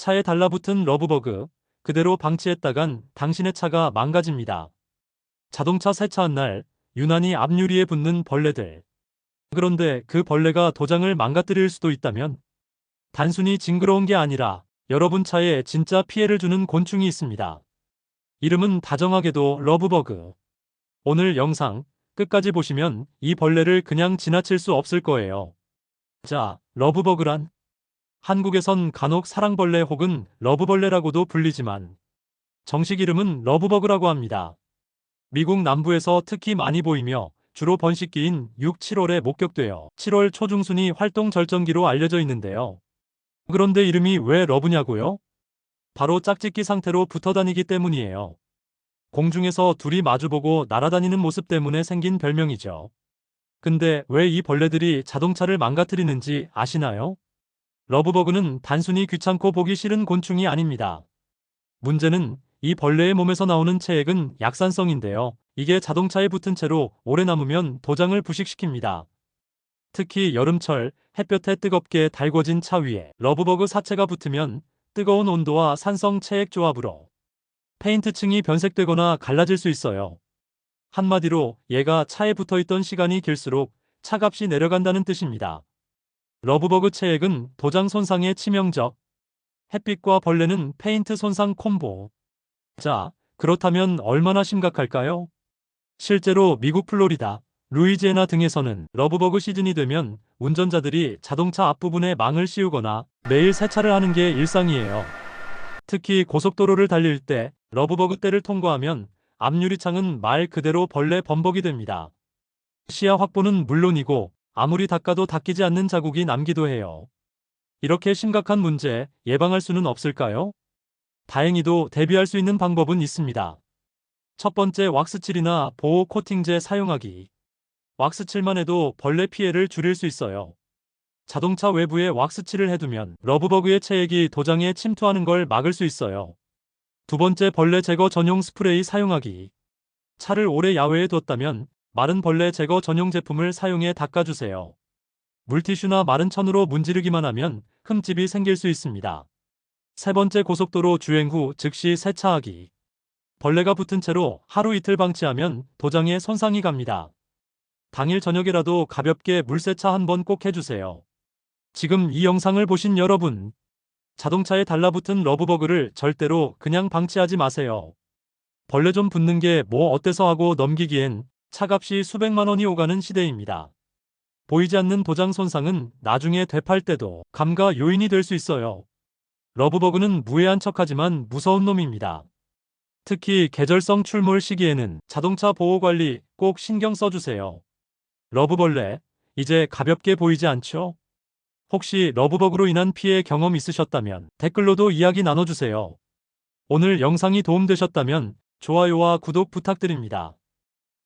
차에 달라붙은 러브버그 그대로 방치했다간 당신의 차가 망가집니다. 자동차 세차한 날 유난히 앞유리에 붙는 벌레들. 그런데 그 벌레가 도장을 망가뜨릴 수도 있다면 단순히 징그러운 게 아니라 여러분 차에 진짜 피해를 주는 곤충이 있습니다. 이름은 다정하게도 러브버그. 오늘 영상 끝까지 보시면 이 벌레를 그냥 지나칠 수 없을 거예요. 자, 러브버그란? 한국에선 간혹 사랑벌레 혹은 러브벌레라고도 불리지만 정식 이름은 러브버그라고 합니다. 미국 남부에서 특히 많이 보이며 주로 번식기인 6, 7월에 목격되어 7월 초중순이 활동 절정기로 알려져 있는데요. 그런데 이름이 왜 러브냐고요? 바로 짝짓기 상태로 붙어 다니기 때문이에요. 공중에서 둘이 마주보고 날아다니는 모습 때문에 생긴 별명이죠. 근데 왜 이 벌레들이 자동차를 망가뜨리는지 아시나요? 러브버그는 단순히 귀찮고 보기 싫은 곤충이 아닙니다. 문제는 이 벌레의 몸에서 나오는 체액은 약산성인데요. 이게 자동차에 붙은 채로 오래 남으면 도장을 부식시킵니다. 특히 여름철 햇볕에 뜨겁게 달궈진 차 위에 러브버그 사체가 붙으면 뜨거운 온도와 산성 체액 조합으로 페인트층이 변색되거나 갈라질 수 있어요. 한마디로 얘가 차에 붙어 있던 시간이 길수록 차값이 내려간다는 뜻입니다. 러브버그 체액은 도장 손상에 치명적. 햇빛과 벌레는 페인트 손상 콤보. 자, 그렇다면 얼마나 심각할까요? 실제로 미국 플로리다, 루이지애나 등에서는 러브버그 시즌이 되면 운전자들이 자동차 앞부분에 망을 씌우거나 매일 세차를 하는 게 일상이에요. 특히 고속도로를 달릴 때 러브버그 때를 통과하면 앞유리창은 말 그대로 벌레 범벅이 됩니다. 시야 확보는 물론이고 아무리 닦아도 닦이지 않는 자국이 남기도 해요. 이렇게 심각한 문제 예방할 수는 없을까요? 다행히도 대비할 수 있는 방법은 있습니다. 첫 번째 왁스칠이나 보호 코팅제 사용하기. 왁스칠만 해도 벌레 피해를 줄일 수 있어요. 자동차 외부에 왁스칠을 해두면 러브버그의 체액이 도장에 침투하는 걸 막을 수 있어요. 두 번째 벌레 제거 전용 스프레이 사용하기. 차를 오래 야외에 뒀다면 마른 벌레 제거 전용 제품을 사용해 닦아주세요. 물티슈나 마른 천으로 문지르기만 하면 흠집이 생길 수 있습니다. 세 번째 고속도로 주행 후 즉시 세차하기. 벌레가 붙은 채로 하루 이틀 방치하면 도장에 손상이 갑니다. 당일 저녁이라도 가볍게 물세차 한 번 꼭 해주세요. 지금 이 영상을 보신 여러분, 자동차에 달라붙은 러브버그를 절대로 그냥 방치하지 마세요. 벌레 좀 붙는 게 뭐 어때서 하고 넘기기엔 차값이 수백만 원이 오가는 시대입니다. 보이지 않는 도장 손상은 나중에 되팔 때도 감가 요인이 될 수 있어요. 러브버그는 무해한 척하지만 무서운 놈입니다. 특히 계절성 출몰 시기에는 자동차 보호 관리 꼭 신경 써주세요. 러브벌레, 이제 가볍게 보이지 않죠? 혹시 러브버그로 인한 피해 경험 있으셨다면 댓글로도 이야기 나눠주세요. 오늘 영상이 도움되셨다면 좋아요와 구독 부탁드립니다.